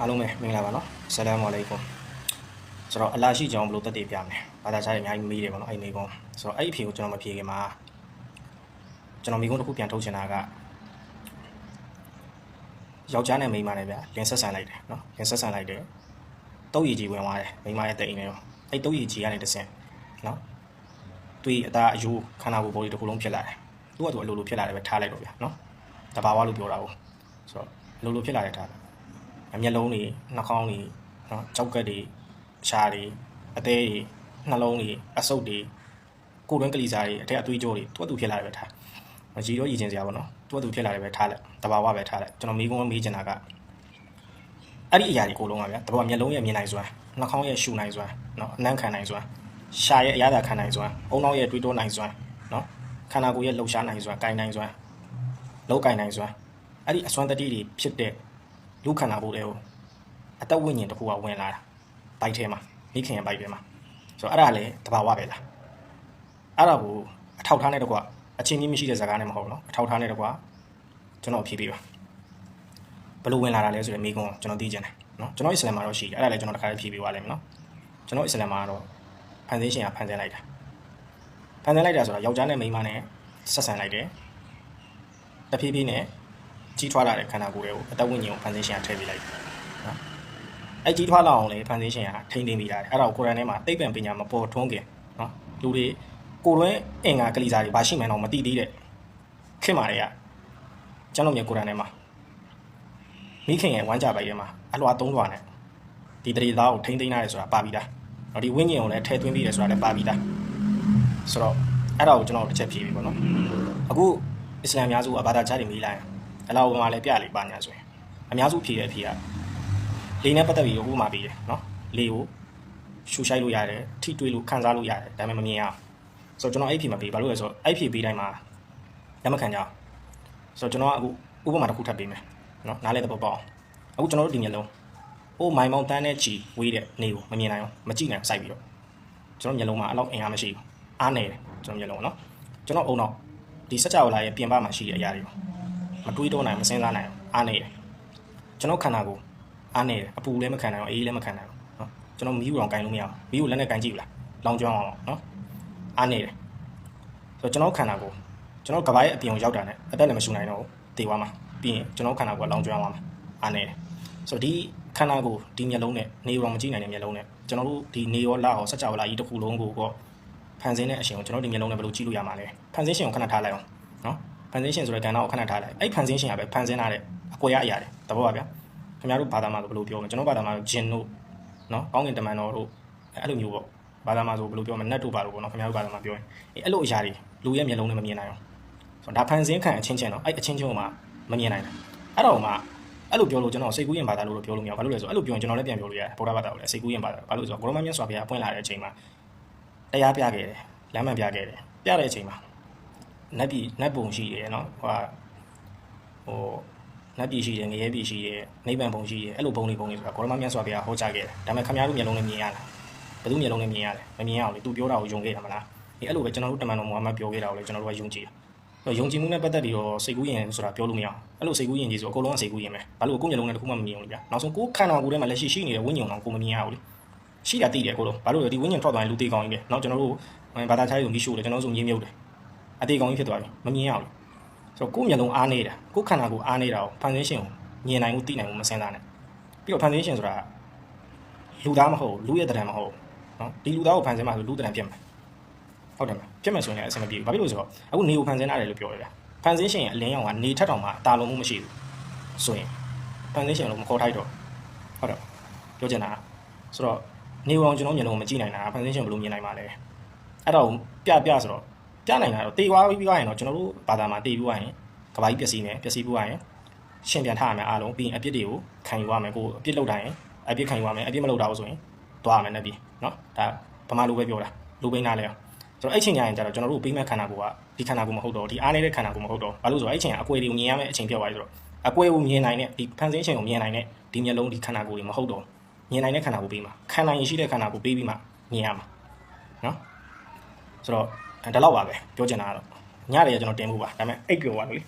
အားလုံးပဲမင်္ဂလာပါနော်ဆလမ်အလိုင်ကွမ်ဆိုတော့အလာရှိကြောင်ဘယ်လိုတက်တည်ပြမလဲဘာသာခြားတွေအများကြီးမေးတယ်ပေါ့နော်အဲ့ဒီမေးခွန်းဆိုတော့အဲ့ဒီအဖြေကိုကျွန်တော်မဖြေခင်မှာကျွန်တော်မေးခွန်းတစ်ခုပြန်ထုတ်ချင်တာကယောက်ျားနဲ့မိန်းမနဲ့ဗျလင်းဆက်ဆန်လိုက်တယ်နော်လင်းဆက်ဆန်လိုက်တယ်တုတ်ရည်ကြီးဝင်သွားတယ်မိန်းမရဲ့တဲ့အိမ်ထဲရောအဲ့တုတ်ရည်ကြီးကနေတစ်ဆင့်နော်သူ့အသားအယူခန္ဓာကိုယ်ပေါ်ဒီတစ်ခုလုံးဖြစ်လာတယ်သူ့ကသူအလိုလိုဖြစ်လာတယ်ပဲထားလိုက်တော့ဗျနော်တဘာဝလို့ပြောတာကိုဆိုတော့အလိုလိုဖြစ်လာတယ်ထားတယ် မျက်လုံးတွေနှာခေါင်းတွေနော်ကြောက်ကက်တွေရှားတွေအသေးတွေနှလုံးတွေအဆုပ်တွေကိုယ်တွင်းကလေးစားတွေအထက်အသွေးကြောတွေတွတ်တူဖြစ်လာတယ်ပဲထားမကြီးတော့ရည်ချင်းစရာပေါ့နော်တွတ်တူဖြစ်လာတယ်ပဲထားလိုက်တဘာဝပဲထားလိုက်ကျွန်တော်မိကုန်းမေးချင်တာကအဲ့ဒီအရာတွေကိုလုံးပါဗျာတဘာဝမျက်လုံးရဲ့မြင်နိုင်စွမ်းနှာခေါင်းရဲ့ရှူနိုင်စွမ်းနော်အနံ့ခံနိုင်စွမ်းရှားရဲ့အရသာခံနိုင်စွမ်းအုံနောက်ရဲ့တွေးတောနိုင်စွမ်းနော်ခန္ဓာကိုယ်ရဲ့လှုပ်ရှားနိုင်စွမ်းကိုင်နိုင်စွမ်းလောကိုင်နိုင်စွမ်းအဲ့ဒီအစွမ်းတတိတွေဖြစ်တဲ့ လူခန္ဓာကိုယ်တွေကိုအသက်ဝိညာဉ်တစ်ခုကဝင်လာတာဘိုက်ထဲမှာမိခင်ရဲ့ဘိုက်ထဲမှာဆိုတော့အဲ့ဒါလည်းတဘာဝပဲလားအဲ့ဒါကိုအထောက်ထားနဲ့တကွအချင်းကြီးမရှိတဲ့ဇာတ်ကားနဲ့မဟုတ်ဘူးနော်အထောက်ထားနဲ့တကွကျွန်တော်ဖြေပေးပါဘယ်လိုဝင်လာတာလဲဆိုတဲ့မိကွန်းကိုကျွန်တော်သိချင်တယ်နော်ကျွန်တော်အစ္စလာမ်မှာတော့ရှိတယ်အဲ့ဒါလည်းကျွန်တော်တစ်ခါလေးဖြေပေးပါလိမ့်မယ်နော်ကျွန်တော်အစ္စလာမ်မှာတော့ဖန်ဆင်းရှင်ကဖန်ဆင်းလိုက်တာဖန်ဆင်းလိုက်တာဆိုတော့ယောက်ျားနဲ့မိန်းမနဲ့ဆက်ဆံလိုက်တယ်တဖြည်းဖြည်းနဲ့ ကြီးထွားလာတဲ့ခန္ဓာကိုယ်တွေကိုအသက်ဝိညာဉ်ကိုဖန်ဆင်းရှင်ကထည့်ပေးလိုက်တယ်နော်အဲ့ကြီးထွားလာအောင်လေဖန်ဆင်းရှင်ကထိမ့်သိမ့်ပြီးတာတယ်အဲ့ဒါကိုကုရ်အာန်ထဲမှာသိပ္ပံပညာမပေါ်ထွန်းခင်နော်လူတွေကိုယ်တွင်းအင်္ဂါကလေးစားတွေဘာရှိမှန်းတော့မသိသေးတဲ့ခင်မာတွေကကျွန်တော်မြေကုရ်အာန်ထဲမှာမိခင်ရဲ့ဝမ်းကြပိုက်ထဲမှာအလွာသုံးလွာနဲ့ဒီတရေသားကိုထိမ့်သိမ့်ရတယ်ဆိုတာပါပြီးသားနော်ဒီဝိညာဉ်ကိုလည်းထည့်သွင်းပြီးတယ်ဆိုတာလည်းပါပြီးသားဆိုတော့အဲ့ဒါကိုကျွန်တော်တစ်ချက်ဖြေပြီပေါ့နော်အခုအစ္စလာမ်များစုကဘာသာကြားတွေမေးလိုက်ရင် အလောက်မှာလည်းပြလေပါညာဆိုရင်အများစုဖြေတဲ့အဖြေကလေနဲ့ပတ်သက်ပြီးဥပမာပေးတယ်နော်လေကိုရှူရှိုက်လို့ရတယ်ထိတွေးလို့ခံစားလို့ရတယ်ဒါပေမဲ့မမြင်ရအောင်ဆိုတော့ကျွန်တော်အဲ့ဖြေမပေးဘာလို့လဲဆိုတော့အဲ့ဖြေပေးတိုင်းမှာလက်မခံကြအောင်ဆိုတော့ကျွန်တော်ကအခုဥပမာတစ်ခုထပ်ပေးမယ်နော်နားလဲတော့ပေါ့အောင်အခုကျွန်တော်တို့ဒီမျက်လုံးဟိုမိုင်မောင်တန်းနဲ့ချီဝေးတဲ့နေကိုမမြင်နိုင်အောင်မကြည့်နိုင်အောင်စိုက်ပြီးတော့ကျွန်တော်မျက်လုံးမှာအဲ့လောက်အင်အားမရှိဘူးအားနေတယ်ကျွန်တော်မျက်လုံးနော်ကျွန်တော်အုံတော့ဒီစက်ကြောလာရဲ့ပြင်ပမှာရှိတဲ့အရာတွေပေါ့ မတွေးတော့နိုင်မစင်းစားနိုင်အောင်အားနေတယ်ကျွန်တော်ခန္ဓာကိုယ်အားနေတယ်အပူလည်းမခံနိုင်အောင်အေးလည်းမခံနိုင်အောင်နော်ကျွန်တော်မီးဘူးအောင်ကင်လို့မရအောင်မီးကိုလက်နဲ့ကင်ကြည့်ဘူးလားလောင်ကျွမ်းအောင်နော်အားနေတယ်ဆိုတော့ကျွန်တော်ခန္ဓာကိုယ်ကျွန်တော်ကဘာရဲ့အပြင်ကိုရောက်တာနဲ့အသက်လည်းမရှူနိုင်တော့ဘူးတေသွားမှာပြီးရင်ကျွန်တော်ခန္ဓာကိုယ်ကလောင်ကျွမ်းသွားမှာအားနေတယ်ဆိုတော့ဒီခန္ဓာကိုယ်ဒီမျက်လုံးနဲ့နေရောမကြည့်နိုင်တဲ့မျက်လုံးနဲ့ကျွန်တော်တို့ဒီနေရောလာအောင်စက်ကြဝဠာကြီးတစ်ခုလုံးကိုတော့ဖန်ဆင်းတဲ့အရှင်ကိုကျွန်တော်ဒီမျက်လုံးနဲ့ဘယ်လိုကြည့်လို့ရမှာလဲဖန်ဆင်းရှင်ကိုခဏထားလိုက်အောင်နော် ဖန်ဆင်းရှင်ဆိုတဲ့ကဏ္ဍကိုခဏထားလိုက်အဲ့ဖန်ဆင်းရှင်ကပဲဖန်ဆင်းလာတဲ့အကွဲအရာတွေတဘောပါဗျာခင်ဗျားတို့ဘာသာမှာဆိုဘယ်လိုပြောမလဲကျွန်တော်ဘာသာမှာဂျင်တို့နော်ကောင်းကင်တမန်တော်တို့အဲ့လိုမျိုးပေါ့ဘာသာမှာဆိုဘယ်လိုပြောမလဲနတ်တို့ဘာလို့ပေါ့နော်ခင်ဗျားတို့ဘာသာမှာပြောရင်အဲ့အဲ့လိုအရာတွေလူရဲ့မျက်လုံးနဲ့မမြင်နိုင်အောင်ဆိုတော့ဒါဖန်ဆင်းခံအချင်းချင်းတော့အဲ့အချင်းချင်းကမှမမြင်နိုင်တာအဲ့တော့မှအဲ့လိုပြောလို့ကျွန်တော်စိတ်ကူးရင်ဘာသာလို့တော့ပြောလို့မရဘူးဘာလို့လဲဆိုတော့အဲ့လိုပြောရင်ကျွန်တော်လည်းပြန်ပြောလို့ရတယ်ဗုဒ္ဓဘာသာကိုလည်းစိတ်ကူးရင်ဘာသာဘာလို့လဲဆိုတော့ကိုရမမြတ်စွာဘုရားပွင့်လာတဲ့အချိန်မှာတရားပြခဲ့တယ်လမ်းမှန်ပြခဲ့တယ်ပြတဲ့အချိန်မှာ နတ်ပြည်နတ်ပုံရှိရယ်နော်ဟိုဟိုနတ်ပြည်ရှိတယ်ငရဲပြည်ရှိတယ်နိဗ္ဗာန်ပုံရှိတယ်အဲ့လိုပုံတွေပုံတွေဆိုတာကောရမမြတ်စွာဘုရားဟောကြားခဲ့တယ်ဒါပေမဲ့ခမည်းတော်မျက်လုံးနဲ့မြင်ရတာဘယ်သူမျက်လုံးနဲ့မြင်ရလဲမမြင်ရအောင်လေသူပြောတာကိုယုံခဲ့တာမလားဒီအဲ့လိုပဲကျွန်တော်တို့တမန်တော်မူဟာမတ်ပြောခဲ့တာကိုလည်းကျွန်တော်တို့ကယုံကြည်တယ်ယုံကြည်မှုနဲ့ပတ်သက်ပြီးတော့စိတ်ကူးယဉ်ဆိုတာပြောလို့မရအောင်အဲ့လိုစိတ်ကူးယဉ်ကြီးဆိုအကုန်လုံးကစိတ်ကူးယဉ်ပဲဘာလို့ကိုယ်မျက်လုံးနဲ့တခုမှမမြင်ဘူးလေဗျာနောက်ဆုံးကိုယ်ခန္ဓာကိုယ်ထဲမှာလက်ရှိရှိနေတဲ့ဝိညာဉ်ကောင်ကိုမမြင်ရဘူးလေရှိတာသိတယ်အကုန်လုံးဘာလို့လဲဒီဝိညာဉ်ထွက်သွားရင်လူသေးကောင်းကြီးပဲနောက်ကျွန်တော်တို့ဘာသာခြားရုံကြီးရှို့တယ်ကျွန်တော်တို့ဆိုမြင်မြုပ်တယ် အတေကောင်ကြီးဖြစ်သွားပြီမမြင်ရဘူးဆိုတော့ကိုယ်မျက်လုံးအားနေတာကိုယ်ခန္ဓာကိုယ်အားနေတာကိုဖန်ဆင်းရှင်ကိုမြင်နိုင်မှုသိနိုင်မှုမစင်စားနဲ့ပြီးတော့ဖန်ဆင်းရှင်ဆိုတာလူသားမဟုတ်လူရဲ့တရံမဟုတ်နော်ဒီလူသားကိုဖန်ဆင်းမှဆိုလူတရံဖြစ်မှာဟုတ်တယ်မလားဖြစ်မယ်ဆိုရင်လည်းအဆင်မပြေဘူးဘာဖြစ်လို့လဲဆိုတော့အခုနေကိုဖန်ဆင်းရတယ်လို့ပြောရတာဖန်ဆင်းရှင်ရဲ့အလင်းရောင်ကနေထက်တောင်မှအတာလုံးမှုမရှိဘူးဆိုရင်ဖန်ဆင်းရှင်လို့မခေါ်ထိုက်တော့ဟုတ်တော့ပြောချင်တာဆိုတော့နေကောင်ကျွန်တော်မျက်လုံးကိုမကြည့်နိုင်တာဖန်ဆင်းရှင်ဘယ်လိုမြင်နိုင်မှာလဲအဲ့တော့ပြပြဆိုတော့ ပြနိုင်တာတော့တေသွားပြီးသွားရင်တော့ကျွန်တော်တို့ဘာသာမှာတေပြီးသွားရင်ကဘာကြီးပျက်စီးမယ်ပျက်စီးပြီးသွားရင်ရှင်ပြန်ထားရမယ်အားလုံးပြီးရင်အပြစ်တွေကိုခံယူရမယ်ကိုအပြစ်လုပ်တိုင်းအပြစ်ခံယူရမယ်အပြစ်မလုပ်တာဘူးဆိုရင်သွားရမယ်နဲ့ပြီးနော်ဒါဗမာလိုပဲပြောတာလူပိန်းသားလဲအောင်ဆိုတော့အဲ့ချိန်ကျရင်ကျတော့ကျွန်တော်တို့ပြီးမဲ့ခန္ဓာကိုယ်ကဒီခန္ဓာကိုယ်မဟုတ်တော့ဒီအားနေတဲ့ခန္ဓာကိုယ်မဟုတ်တော့ဘာလို့ဆိုတော့အဲ့ချိန်ကအကွေတွေကိုမြင်ရမယ်အချိန်ပြောက်သွားပြီဆိုတော့အကွေကိုမြင်နိုင်တဲ့ဒီဖန်ဆင်းချိန်ကိုမြင်နိုင်တဲ့ဒီမျက်လုံးဒီခန္ဓာကိုယ်တွေမဟုတ်တော့မြင်နိုင်တဲ့ခန္ဓာကိုယ်ပြီးမှခန္ဓာရင်ရှိတဲ့ခန္ဓာကိုယ်ပြီးပြီးမှမြင်ရမှာနော်ဆိုတော့အဲ ဒါတော့ပါပဲပြောချင်တာကတော့ညတယ်ကျွန်တော်တင်ဖို့ပါဒါပေမဲ့အိတ်ပြောပါလို့လေ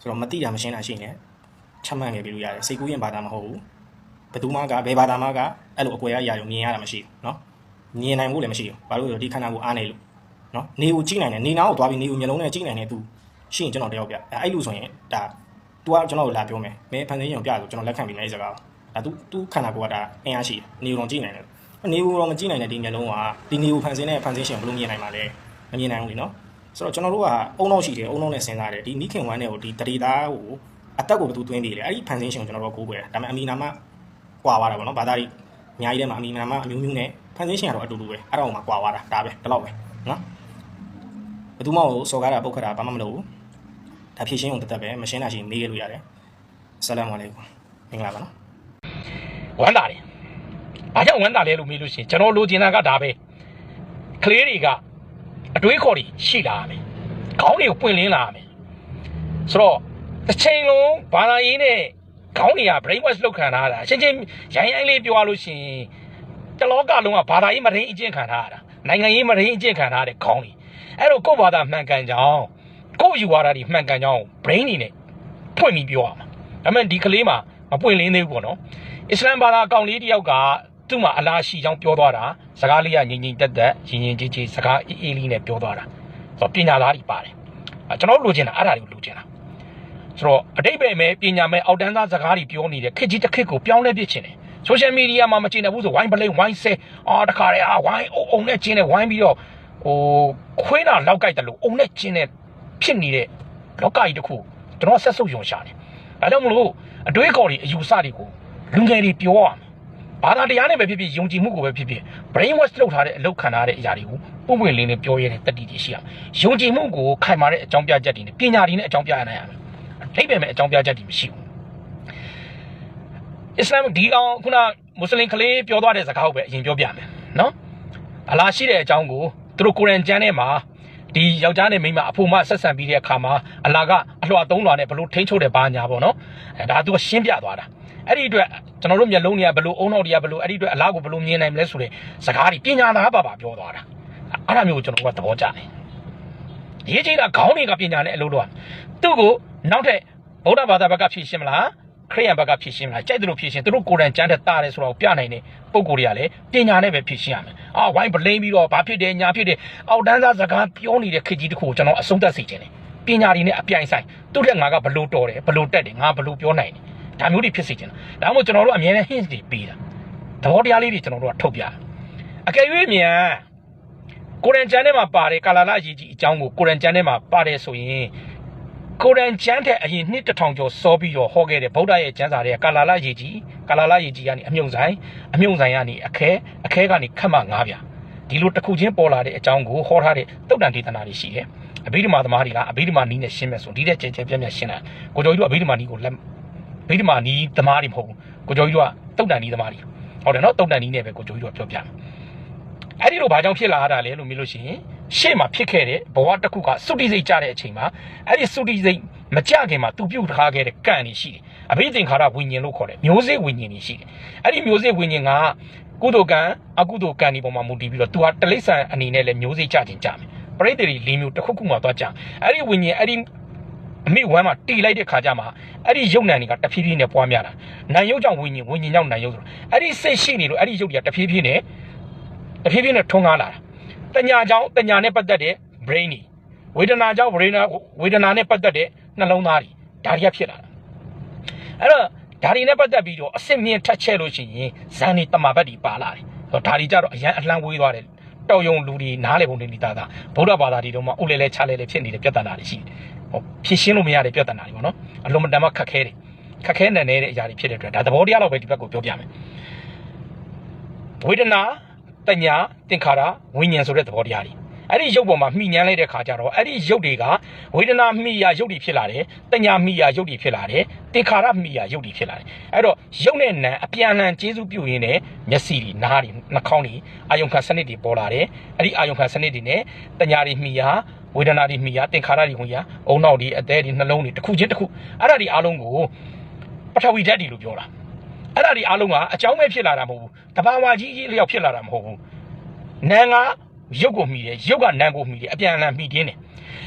ဆိုတော့မတိတာမရှင်းတာရှိနေချက်မှတ်ငယ်ပြလို့ရတယ်စိတ်ကူးရင်ဘာသာမဟုတ်ဘူး ဘယ်သူမှကဘယ်ဘာသာမှကအဲ့လိုအကွယ်အရာကိုမြင်ရတာမရှိဘူးနော်မြင်နိုင်ဖို့လည်းမရှိဘူးဘာလို့လဲဆိုတော့ဒီခန္ဓာကိုအားနေလို့နော်နေကိုကြည့်နိုင်တယ်နေနာကိုသွားပြီးနေကိုမျိုးလုံးနဲ့ကြည့်နိုင်တယ်သူရှိရင်ကျွန်တော်တယောက်ပြအဲ့အဲ့လိုဆိုရင်ဒါ तू ကကျွန်တော်ကိုလာပြောမယ်မင်းဖန်ဆင်းရုံပြဆိုကျွန်တော်လက်ခံပြီးမယ်အဲ့စကားဒါ तू तू ခန္ဓာကိုယ်ကဒါအင်အားရှိတယ်နေကိုတော့ကြည့်နိုင်တယ်နေကိုတော့မကြည့်နိုင်တဲ့ဒီမျိုးလုံးကဒီနေကိုဖန်ဆင်းတဲ့ဖန်ဆင်းရှင်ဘယ်လိုမြင်နိုင်မှာလဲ မမြင်နိုင်ဘူးလीနော်ဆိုတော့ကျွန်တော်တို့ကအုံတော့ရှိတယ်အုံတော့နဲ့စဉ်းစားတယ်ဒီမိခင်ဝမ်းနဲ့ကိုဒီတရီသားကိုအတက်ကိုဘယ်သူသွင်းပြီးလဲအဲ့ဒီဖန်ဆင်းရှင်ကိုကျွန်တော်တို့ကိုးကွယ်တယ်ဒါပေမဲ့အမီနာမကွာသွားတာပေါ့နော်ဘာသာကြီးအများကြီးထဲမှာအမီနာမအမျိုးမျိုးနဲ့ဖန်ဆင်းရှင်ကတော့အတူတူပဲအဲ့တော့မှကွာသွားတာဒါပဲဒီလောက်ပဲနော်ဘယ်သူမှကိုစော်ကားတာပုတ်ခတ်တာဘာမှမလုပ်ဘူးဒါဖြည့်ရှင်းုံတက်တက်ပဲမရှင်းတာရှိရင်မေးရလို့ရတယ်အစလမ်အလိုင်ကွမ်မင်္ဂလာပါနော်ဝမ်းသာတယ်။ဘာကြောင့်ဝမ်းသာလဲလို့မေးလို့ရှိရင်ကျွန်တော်လိုချင်တာကဒါပဲ။ကလေးတွေက အတွေးခေါ်တွေရှိလာရမယ်။ခေါင်းတွေကိုပွင့်လင်းလာရမယ်။ဆိုတော့တစ်ချိန်လုံးဘာသာရေးနဲ့ခေါင်းတွေက brain wash လုပ်ခံထားရတာအချင်းချင်းရိုင်းရိုင်းလေးပြောရလို့ရှိရင်တလောကလုံးကဘာသာရေးမရင်းအကျင့်ခံထားရတာနိုင်ငံရေးမရင်းအကျင့်ခံထားရတဲ့ခေါင်းတွေအဲ့တော့ကိုယ့်ဘာသာမှန်ကန်ကြောင်းကိုယ့်ယူဝါဒတွေမှန်ကန်ကြောင်း brain တွေနဲ့ဖွင့်ပြီးပြောရမှာဒါပေမဲ့ဒီကလေးမှာမပွင့်လင်းသေးဘူးပေါ့နော်အစ္စလမ်ဘာသာအကောင်လေးတယောက်က သူ့မှာအလားရှိကြောင်းပြောသွားတာစကားလေးကငြိမ်ငြိမ်တက်တက်ရင်ရင်ကြီးကြီးစကားအေးအေးလေးနဲ့ပြောသွားတာဆိုတော့ပညာသားတွေပါတယ်အဲကျွန်တော်တို့လိုချင်တာအဲ့ဒါတွေကိုလိုချင်တာဆိုတော့အတိတ်ပဲမဲ့ပညာမဲ့အောက်တန်းသားစကားတွေပြောနေတဲ့ခစ်ကြီးတစ်ခစ်ကိုပြောင်းလဲပြစ်ချင်တယ်ဆိုရှယ်မီဒီယာမှာမကျင်တဲ့ဘူးဆိုဝိုင်းပလိန်ဝိုင်းဆဲအာတခါတည်းအာဝိုင်းအုံအုံနဲ့ကျင်းနဲ့ဝိုင်းပြီးတော့ဟိုခွေးတာလောက်ကြိုက်တယ်လို့အုံနဲ့ကျင်းနဲ့ဖြစ်နေတဲ့လောကကြီးတစ်ခုကျွန်တော်ဆက်ဆုပ်ယုံရှာတယ်ဒါကြောင့်မလို့အတွေးခေါ်တွေအယူဆတွေကိုလူငယ်တွေပြောရမယ် ဘာသာတရားနဲ့ပဲဖြစ်ဖြစ်ယုံကြည်မှုကိုပဲဖြစ်ဖြစ် brain wash လုပ်ထားတဲ့အလုပ်ခံထားတဲ့အရာတွေကိုပုံပွင့်လင်းလေးပြောရတဲ့တတိတွေရှိရမယ်ယုံကြည်မှုကိုခိုင်မာတဲ့အကြောင်းပြချက်တွေနဲ့ပညာတွေနဲ့အကြောင်းပြရနိုင်ရမယ်အထိပ္ပယ်မဲ့အကြောင်းပြချက်တွေမရှိဘူးအစ္စလာမ်ဒီအောင်ခုနမွတ်စလင်ကလေးပြောသွားတဲ့စကားကိုပဲအရင်ပြောပြမယ်နော်အလားရှိတဲ့အကြောင်းကိုသူတို့ကိုရန်ကျမ်းထဲမှာဒီယောက်ျားနဲ့မိန်းမအဖို့မဆက်ဆံပြီးတဲ့အခါမှာအလာကအလွှာသုံးလွှာနဲ့ဘလို့ထိန်းချုပ်တဲ့ဘာညာပေါ့နော်အဲဒါသူကရှင်းပြသွားတာ အဲ့ဒီအတွက်ကျွန်တော်တို့မျက်လုံးတွေကဘလို့အုံနောက်တွေကဘလို့အဲ့ဒီအတွက်အလားကိုဘလို့မြင်နိုင်မလဲဆိုတဲ့စကားတွေပညာသားပါပါပြောသွားတာအဲ့ဒါမျိုးကိုကျွန်တော်ကသဘောကျတယ်ရေးကြီးတာခေါင်းတွေကပညာနဲ့အလုပ်လုပ်ရသူ့ကိုနောက်ထပ်ဗုဒ္ဓဘာသာဘက်ကဖြည့်ရှင်းမလားခရိယန်ဘက်ကဖြည့်ရှင်းမလားကြိုက်တယ်လို့ဖြည့်ရှင်းသူတို့ကိုယ်တိုင်ကြမ်းတဲ့တားတယ်ဆိုတော့ပြနိုင်တဲ့ပုံကိုယ်တွေကလည်းပညာနဲ့ပဲဖြည့်ရှင်းရမယ်အာဝိုင်းပလိမ့်ပြီးတော့ဘာဖြစ်တယ်ညာဖြစ်တယ်အောက်တန်းသားစကားပြောနေတဲ့ခေတ်ကြီးတစ်ခုကိုကျွန်တော်အဆုံးသတ်စေချင်တယ်ပညာတွေနဲ့အပြိုင်ဆိုင်သူ့ထက်ငါကဘလို့တော်တယ်ဘလို့တက်တယ်ငါဘလို့ပြောနိုင်တယ် ဒါမျိုးတွေဖြစ်စေချင်တာဒါမှမဟုတ်ကျွန်တော်တို့အမြဲတမ်း hint တွေပေးတာသဘောတရားလေးတွေကျွန်တော်တို့ကထုတ်ပြအကယ်၍မြန်ကိုရန်ကျမ်းထဲမှာပါတယ်ကာလာလအရေးကြီးအကြောင်းကိုကိုရန်ကျမ်းထဲမှာပါတယ်ဆိုရင်ကိုရန်ကျမ်းတဲ့အရင်နှစ်တစ်ထောင်ကျော်စောပြီးတော့ဟောခဲ့တဲ့ဗုဒ္ဓရဲ့ကျမ်းစာတွေကကာလာလရေးကြီးကာလာလရေးကြီးကနေအမြုံဆိုင်အမြုံဆိုင်ကနေအခဲအခဲကနေခတ်မှငားပြဒီလိုတစ်ခုချင်းပေါ်လာတဲ့အကြောင်းကိုဟောထားတဲ့တုတ်တန်ဒေသနာတွေရှိတယ်အဘိဓမ္မာသမားတွေကအဘိဓမ္မာနီးနဲ့ရှင်းမဲ့ဆိုဒီတဲ့ကျဲကျဲပြတ်ပြတ်ရှင်းတာကိုကျော်ကြီးတို့အဘိဓမ္မာနီးကိုလက် အဘိဓမ္မာနီးသမားတွေမဟုတ်ဘူးကိုကျော်ကြီးတို့ကတုတ်တန်နီးသမားတွေဟုတ်တယ်နော်တုတ်တန်နီးနဲ့ပဲကိုကျော်ကြီးတို့ကပြောပြမယ်အဲ့ဒီလိုဘာကြောင့်ဖြစ်လာရတာလဲလို့မေးလို့ရှိရင်ရှေ့မှာဖြစ်ခဲ့တဲ့ဘဝတစ်ခုကစုတိစိတ်ကြတဲ့အချိန်မှာအဲ့ဒီစုတိစိတ်မကြခင်မှာသူပြုတ်ထားခဲ့တဲ့ကံတွေရှိတယ်အဘိသင်္ခါရဝိညာဉ်လို့ခေါ်တယ်မျိုးစေ့ဝိညာဉ်တွေရှိတယ်အဲ့ဒီမျိုးစေ့ဝိညာဉ်ကကုသိုလ်ကံအကုသိုလ်ကံဒီပေါ်မှာမူတည်ပြီးတော့သူဟာတလိษံအနေနဲ့လည်းမျိုးစေ့ကြခြင်းကြမယ်ပရိသေတွေ၄မျိုးတစ်ခုခုမှသွားကြအဲ့ဒီဝိညာဉ်အဲ့ဒီ အမိဝမ်းမှာတီလိုက်တဲ့ခါကျမှအဲ့ဒီယုတ်နံတွေကတဖြည်းဖြည်းနဲ့ပွားများတာနံယုတ်ကြောင့်ဝိညာဉ်ဝိညာဉ်ကြောင့်နံယုတ်ဆိုတော့အဲ့ဒီစိတ်ရှိနေလို့အဲ့ဒီယုတ်တွေကတဖြည်းဖြည်းနဲ့တဖြည်းဖြည်းနဲ့ထွန်းကားလာတာတညာကြောင့်တညာနဲ့ပတ်သက်တဲ့ brain တွေဝေဒနာကြောင့် brain ဝေဒနာနဲ့ပတ်သက်တဲ့နှလုံးသားတွေဒါတွေကဖြစ်လာတာအဲ့တော့ဒါတွေနဲ့ပတ်သက်ပြီးတော့အစစ်မြင့်ထက်ချက်လို့ရှိရင်ဇန်နေတမာဘတ်တွေပါလာတယ်ဆိုတော့ဒါတွေကြတော့အရန်အလှမ်းဝေးသွားတယ် တော်ယုံလူတွေနားလေပုံတွေနေတာသာဗုဒ္ဓဘာသာတွေတော့မှဥလဲလဲချလဲလဲဖြစ်နေတဲ့ပြဿနာတွေရှိတယ်ဟောဖြစ်ရှင်းလို့မရတဲ့ပြဿနာတွေပေါ့နော်အလုံးမတန်မှခက်ခဲတယ်ခက်ခဲနေတဲ့အရာတွေဖြစ်တဲ့အတွက်ဒါသဘောတရားတော့ပဲဒီဘက်ကိုပြောပြမယ်ဝေဒနာတညာသင်္ခါရဝိညာဉ်ဆိုတဲ့သဘောတရားတွေ အဲ့ဒီရုပ်ပေါ်မှာမှီညမ်းလိုက်တဲ့ခါကျတော့အဲ့ဒီရုပ်တွေကဝေဒနာမှီရာရုပ်တွေဖြစ်လာတယ်တညာမှီရာရုပ်တွေဖြစ်လာတယ်သင်္ခါရမှီရာရုပ်တွေဖြစ်လာတယ်အဲ့တော့ရုပ်နဲ့နာမ်အပြန်အလှန်ကျေစုပြုရင်းနဲ့မျက်စိတွေနားတွေနှာခေါင်းတွေအာယုံခံစနစ်တွေပေါ်လာတယ်အဲ့ဒီအာယုံခံစနစ်တွေနဲ့တညာတွေမှီရာဝေဒနာတွေမှီရာသင်္ခါရတွေဝင်ရာအုံနောက်တွေအသေးတွေနှလုံးတွေတစ်ခုချင်းတစ်ခုအဲ့ဒါတွေအားလုံးကိုပထဝီဓာတ်တွေလို့ပြောတာအဲ့ဒါတွေအားလုံးကအကြောင်းပဲဖြစ်လာတာမဟုတ်ဘူးတဘာဝကြီးကြီးလျောက်ဖြစ်လာတာမဟုတ်ဘူးနာမ်က ရုပ်ကိုမှီတယ်ရုပ်ကနာမ်ကိုမှီတယ်အပြန်အလှန်မှီတင်းတယ်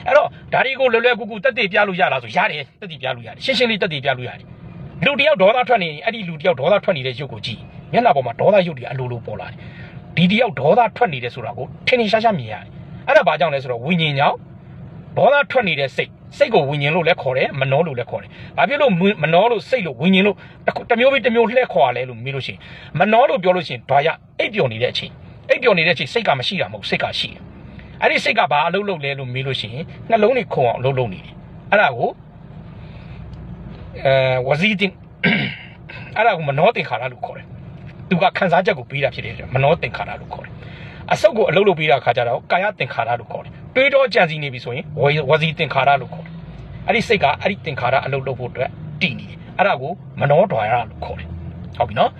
အဲ့တော့ဒါတွေကိုလွယ်လွယ်ကူကူတက်တည်ပြလို့ရလားဆိုရတယ်တက်တည်ပြလို့ရတယ်ရှင်းရှင်းလေးတက်တည်ပြလို့ရတယ်လူတယောက်ဒေါသထွက်နေရင်အဲ့ဒီလူတယောက်ဒေါသထွက်နေတဲ့ရုပ်ကိုကြည့်မျက်နှာပေါ်မှာဒေါသရုပ်တွေအလိုလိုပေါ်လာတယ်ဒီတယောက်ဒေါသထွက်နေတယ်ဆိုတာကိုထင်ထင်ရှားရှားမြင်ရတယ်အဲ့ဒါဘာကြောင့်လဲဆိုတော့ဝိညာဉ်ကြောင့်ဒေါသထွက်နေတဲ့စိတ်စိတ်ကိုဝိညာဉ်လို့လည်းခေါ်တယ်မနှောလို့လည်းခေါ်တယ်ဘာဖြစ်လို့မနှောလို့စိတ်လို့ဝိညာဉ်လို့တစ်မျိုးပြီးတစ်မျိုးလှည့်ခေါ်ရလဲလို့မေးလို့ရှိရင်မနှောလို့ပြောလို့ရှိရင်ဓာရအိပ်ပျော်နေတဲ့အချိန် အိပ်ပျော်နေတဲ့အချိန်စိတ်ကမရှိတာမဟုတ်စိတ်ကရှိတယ်အဲ့ဒီစိတ်ကဘာအလုပ်လုပ်လဲလို့မေးလို့ရှိရင်နှလုံးတွေခုံအောင်အလုပ်လုပ်နေတယ်အဲ့ဒါကိုအဲဝစီတင်အဲ့ဒါကိုမနောသင်္ခါရလို့ခေါ်တယ်သူကခံစားချက်ကိုပေးတာဖြစ်တယ်မနောသင်္ခါရလို့ခေါ်တယ်အစုပ်ကိုအလုပ်လုပ်ပေးတာခါကြတော့ကာယသင်္ခါရလို့ခေါ်တယ်တွေးတော့ကြံစည်နေပြီဆိုရင်ဝစီသင်္ခါရလို့ခေါ်တယ်အဲ့ဒီစိတ်ကအဲ့ဒီသင်္ခါရအလုပ်လုပ်ဖို့အတွက်တည်နေတယ်အဲ့ဒါကိုမနောဒွါရလို့ခေါ်တယ်ဟုတ်ပြီနော်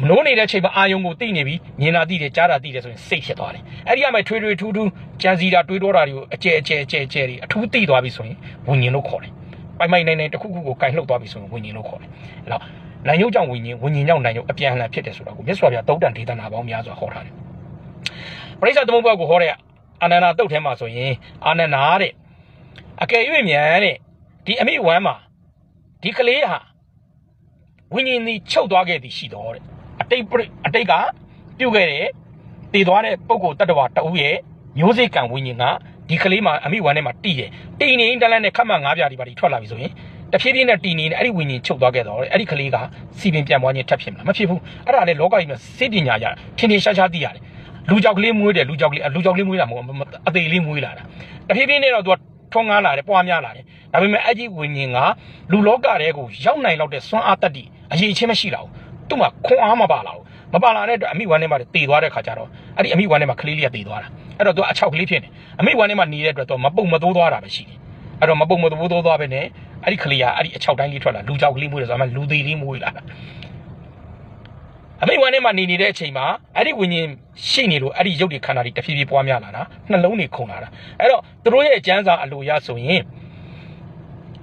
မနိုးနေတဲ့အချိန်မှာအာယုံကိုသိနေပြီမြင်တာသိတယ်ကြားတာသိတယ်ဆိုရင်စိတ်ဖြစ်သွားတယ်အဲ့ဒီကမှထွေးထွေးထူးထူးကြံစည်တာတွေးတော့တာတွေကိုအကျဲအကျဲအကျဲအကျဲတွေအထူးသိသွားပြီဆိုရင်ဝิญဉ်လို့ခေါ်တယ်ပိုင်ပိုင်နိုင်နိုင်တစ်ခုခုကိုကင်လှုပ်သွားပြီဆိုရင်ဝิญဉ်လို့ခေါ်တယ်အဲ့တော့နိုင်ရုပ်ကြောင့်ဝิญဉ်ဝิญဉ်ကြောင့်နိုင်ရုပ်အပြန်အလှန်ဖြစ်တယ်ဆိုတာကိုမြတ်စွာဘုရားသုတ်တန်ဒေသနာပေါင်းများစွာဟောထားတယ်ပရိစ္ဆေသမုပ္ပါကိုဟောတဲ့အာနန္ဒာတုတ်ထဲမှာဆိုရင်အာနန္ဒာတဲ့အကယ်၍မြန်တဲ့ဒီအမိဝမ်းမှာဒီကလေးဟာဝิญဉ်ဒီချုပ်သွားခဲ့သည်ရှိတော်တဲ့ အတိတ်အတိတ်ကပြုတ်ခဲ့တဲ့တည်သွားတဲ့ပုံကိုတတ္တဝါတအူးရဲ့မျိုးစေ့ကံဝိညာဉ်ကဒီကလေးမှာအမိဝမ်းထဲမှာတည်တယ်တည်နေတလန်းနဲ့ခတ်မှငါးပြားဒီပါဒီထွက်လာပြီဆိုရင်တဖြည်းဖြည်းနဲ့တည်နေတဲ့အဲ့ဒီဝိညာဉ်ချုပ်သွားခဲ့တော့အဲ့ဒီကလေးကစီပင်ပြန်ပွားခြင်းထပ်ဖြစ်မလားမဖြစ်ဘူးအဲ့ဒါလည်းလောကကြီးမှာစိတ်ပညာရထင်ထင်ရှားရှားသိရတယ်လူကြောက်ကလေးမွေးတယ်လူကြောက်ကလေးလူကြောက်ကလေးမွေးတာမဟုတ်အသေးလေးမွေးလာတာတဖြည်းဖြည်းနဲ့တော့သူကထွန်းကားလာတယ်ပွားများလာတယ်ဒါပေမဲ့အဲ့ဒီဝိညာဉ်ကလူလောကထဲကိုရောက်နိုင်လောက်တဲ့စွမ်းအားတတ္တိအရေးချင်းမရှိတော့ဘူး သူ့မှာခွန်အားမပါလာဘူးမပါလာတဲ့အတွက်အမိဝမ်းထဲမှာတည်သွားတဲ့ခါကျတော့အဲ့ဒီအမိဝမ်းထဲမှာကလေးလေးကတည်သွားတာအဲ့တော့သူအချောက်ကလေးဖြစ်နေအမိဝမ်းထဲမှာနေတဲ့အတွက်တော့မပုံမသိုးသွားတာပဲရှိတယ်အဲ့တော့မပုံမသိုးသိုးသွားပဲနဲ့အဲ့ဒီကလေးကအဲ့ဒီအချောက်တိုင်းလေးထွက်လာလူကြောက်ကလေးမွေးတယ်ဆိုတော့လူသေးလေးမွေးလာတာအမိဝမ်းထဲမှာနေနေတဲ့အချိန်မှာအဲ့ဒီဝิญဉ်ရှိနေလို့အဲ့ဒီရုပ်တွေခန္ဓာတွေတဖြည်းဖြည်းပွားများလာတာနှလုံးတွေခုန်လာတာအဲ့တော့သူတို့ရဲ့အကျမ်းစာအလိုရဆိုရင်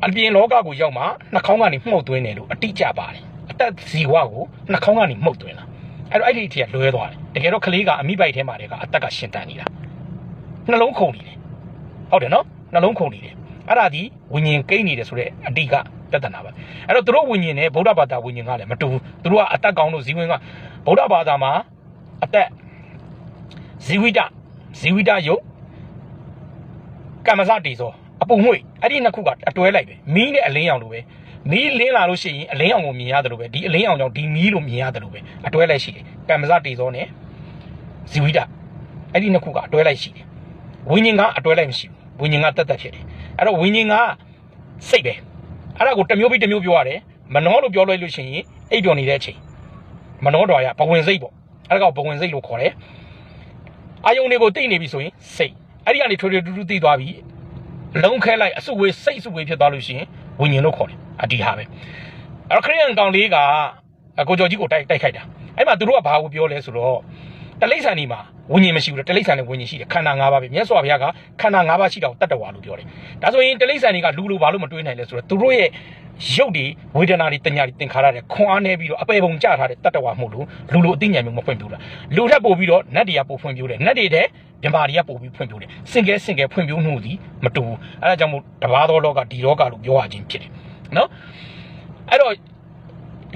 အပြင်လောကကိုရောက်မှနှာခေါင်းကနေမှုတ်သွင်းတယ်လို့အတိကျပါတယ် အသက်ဇီဝကိုနှာခေါင်းကနေမှုတ်သွင်းတာအဲ့တော့အဲ့ဒီအထည်ကလွဲသွားတယ်တကယ်တော့ကလေးကအမိပိုက်ထဲမှာတည်းကအသက်ကရှင်တန်နေတာနှလုံးခုန်နေတယ်ဟုတ်တယ်နော်နှလုံးခုန်နေတယ်အဲ့ဒါဒီဝิญဉ်ကိန်းနေတယ်ဆိုတဲ့အတိကပြဿနာပဲအဲ့တော့သူတို့ဝิญဉ်နဲ့ဗုဒ္ဓဘာသာဝิญဉ်ကလည်းမတူဘူးသူတို့ကအသက်ကောင်းလို့ဇီဝင်ကဗုဒ္ဓဘာသာမှာအသက်ဇီဝိတဇီဝိတယုတ်ကမ္မဇတေဇောအပူငွေ့အဲ့ဒီနှစ်ခုကအတွဲလိုက်ပဲမီးနဲ့အလင်းရောင်လိုပဲ မီးလင်းလာလို့ရှိရင်အလင်းအောင်ကိုမြင်ရတယ်လို့ပဲဒီအလင်းအောင်ကြောင့်ဒီမီးလို့မြင်ရတယ်လို့ပဲအတွဲလိုက်ရှိတယ်ကမ္မဇတေဇောနဲ့ဇီဝိတအဲ့ဒီနှစ်ခုကအတွဲလိုက်ရှိတယ်ဝိညာဉ်ကအတွဲလိုက်မရှိဘူးဝိညာဉ်ကတက်တက်ဖြစ်တယ်အဲ့တော့ဝိညာဉ်ကစိတ်ပဲအဲ့ဒါကိုတစ်မျိုးပြီးတစ်မျိုးပြောရတယ်မနှောလို့ပြောလိုက်လို့ရှိရင်အိပ်ပျော်နေတဲ့အချိန်မနှောတော်ရဘဝင်စိတ်ပေါ့အဲ့ဒါကဘဝင်စိတ်လို့ခေါ်တယ်အာယုန်တွေကိုတိတ်နေပြီဆိုရင်စိတ်အဲ့ဒီကနေထွေထွေတူတူတိသွားပြီလုံးခဲလိုက်အစုဝေးစိတ်အစုဝေးဖြစ်သွားလို့ရှိရင် ဝိညာဉ်လို့ခေါ်တယ်အဒီဟာပဲအဲ့တော့ခရိယန်ကောင်လေးကကိုကျော်ကြီးကိုတိုက်တိုက်ခိုက်တာအဲ့မှာသူတို့ကဘာကိုပြောလဲဆိုတော့ တလိษံဒီမှာဝิญဉ်မရှိဘူးတလိษံနဲ့ဝิญဉ်ရှိတယ်ခန္ဓာ၅ပါးပဲမြတ်စွာဘုရားကခန္ဓာ၅ပါးရှိတော့တတ္တဝါလို့ပြောတယ်ဒါဆိုရင်တလိษံတွေကလူလိုဘာလို့မတွေးနိုင်လဲဆိုတော့သူတို့ရဲ့ရုပ်တွေဝေဒနာတွေတညာတွေသင်္ခါရတွေခွန်အားနေပြီးတော့အပေပုံကြထားတဲ့တတ္တဝါမှုလို့လူလိုအသိဉာဏ်မျိုးမဖွင့်ပြူတာလူထက်ပို့ပြီးတော့နတ်တွေကပို့ဖွင့်ပြူတယ်နတ်တွေတဲ့မြမာတွေကပို့ပြီးဖွင့်ပြူတယ်စင်ကဲစင်ကဲဖွင့်ပြူမှုသည်မတူဘူးအဲဒါကြောင့်မို့တဘာသောလောကဒီလောကလို့ပြောရခြင်းဖြစ်တယ်နော်အဲ့တော့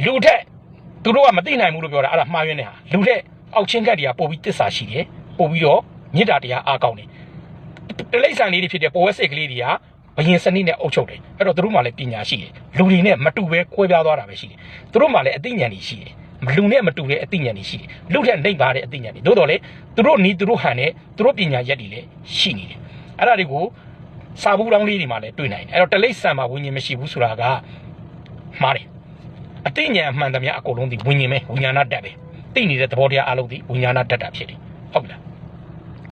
လူထက်သူတို့ကမသိနိုင်ဘူးလို့ပြောတာအဲ့ဒါမှားယွင်းနေတာလူထက် အောက်ချင်းကတ်တွေကပို့ပြီးတစ္ဆာရှိတယ်ပို့ပြီးတော့မေတ္တာတရားအားကောင်းတယ်တလိษံလေးတွေဖြစ်တဲ့ပေါ်ဝက်စိတ်ကလေးတွေကဘယင်စနစ်နဲ့အုပ်ချုပ်တယ်အဲ့တော့သူတို့မှလည်းပညာရှိတယ်လူတွေနဲ့မတူပဲကွဲပြားသွားတာပဲရှိတယ်သူတို့မှလည်းအသိဉာဏ်တွေရှိတယ်လူနဲ့မတူတဲ့အသိဉာဏ်တွေရှိတယ်လူထက်နှိပ်ပါတဲ့အသိဉာဏ်တွေသို့တော်လေသူတို့နီးသူတို့ဟန်နဲ့သူတို့ပညာရက်တွေလည်းရှိနေတယ်အဲ့ဒါတွေကိုစာဘူးလောင်းလေးတွေမှာလည်းတွေ့နိုင်တယ်အဲ့တော့တလိษံမှာဝิญဉ်မရှိဘူးဆိုတာကမှားတယ်အသိဉာဏ်အမှန်တည်းအကုန်လုံးဒီဝิญဉ်ပဲဝิญญาณတတ်ပဲ တိတ်နေတဲ့သဘောတရားအလုံးသည်ဝိညာဏတတ်တာဖြစ်တယ်ဟုတ်ပြီလား